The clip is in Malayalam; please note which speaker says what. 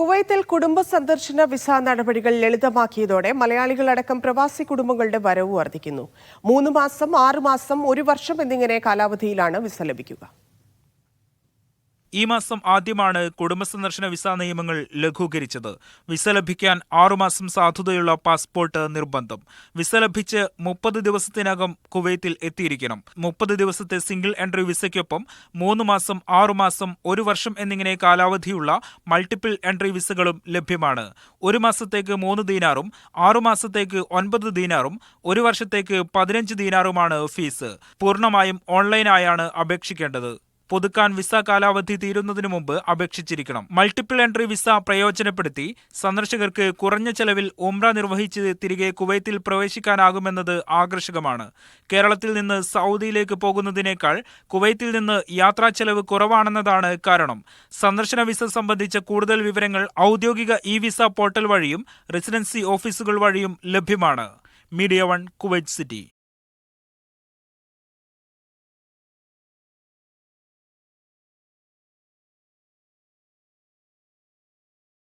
Speaker 1: കുവൈത്തിൽ കുടുംബ സന്ദർശന വിസ നടപടികൾ ലളിതമാക്കിയതോടെ മലയാളികളടക്കം പ്രവാസി കുടുംബങ്ങളുടെ വരവ് വർദ്ധിക്കുന്നു. മൂന്ന് മാസം ആറ് മാസം ഒരു വർഷം എന്നിങ്ങനെ കാലാവധിയിലാണ് വിസ ലഭിക്കുക.
Speaker 2: ഈ മാസം ആദ്യമാണ് കുടുംബ സന്ദർശന വിസ നിയമങ്ങൾ ലഘൂകരിച്ചത്. വിസ ലഭിക്കാൻ ആറുമാസം സാധുതയുള്ള പാസ്പോർട്ട് നിർബന്ധം. വിസ ലഭിച്ച് മുപ്പത് ദിവസത്തിനകം കുവൈത്തിൽ എത്തിയിരിക്കണം. മുപ്പത് ദിവസത്തെ സിംഗിൾ എൻട്രി വിസയ്ക്കൊപ്പം മൂന്ന് മാസം ആറുമാസം ഒരു വർഷം എന്നിങ്ങനെ കാലാവധിയുള്ള മൾട്ടിപ്പിൾ എൻട്രി വിസകളും ലഭ്യമാണ്. ഒരു മാസത്തേക്ക് മൂന്ന് ദീനാറും ആറുമാസത്തേക്ക് ഒൻപത് ദീനാറും ഒരു വർഷത്തേക്ക് പതിനഞ്ച് ദീനാറുമാണ് ഫീസ്. പൂർണമായും ഓൺലൈനായാണ് അപേക്ഷിക്കേണ്ടത്. പുതുക്കാൻ വിസ കാലാവധി തീരുന്നതിനു മുമ്പ് അപേക്ഷിച്ചിരിക്കണം. മൾട്ടിപ്പിൾ എൻട്രി വിസ പ്രയോജനപ്പെടുത്തി സന്ദർശകർക്ക് കുറഞ്ഞ ചെലവിൽ ഉംറ നിർവഹിച്ച് തിരികെ കുവൈത്തിൽ പ്രവേശിക്കാനാകുമെന്നത് ആകർഷകമാണ്. കേരളത്തിൽ നിന്ന് സൗദിയിലേക്ക് പോകുന്നതിനേക്കാൾ കുവൈത്തിൽ നിന്ന് യാത്രാ ചെലവ് കുറവാണെന്നതാണ് കാരണം. സന്ദർശന വിസ സംബന്ധിച്ച കൂടുതൽ വിവരങ്ങൾ ഔദ്യോഗിക ഇ വിസ പോർട്ടൽ വഴിയും റെസിഡൻസി ഓഫീസുകൾ വഴിയും ലഭ്യമാണ്. Media One Kuwait City.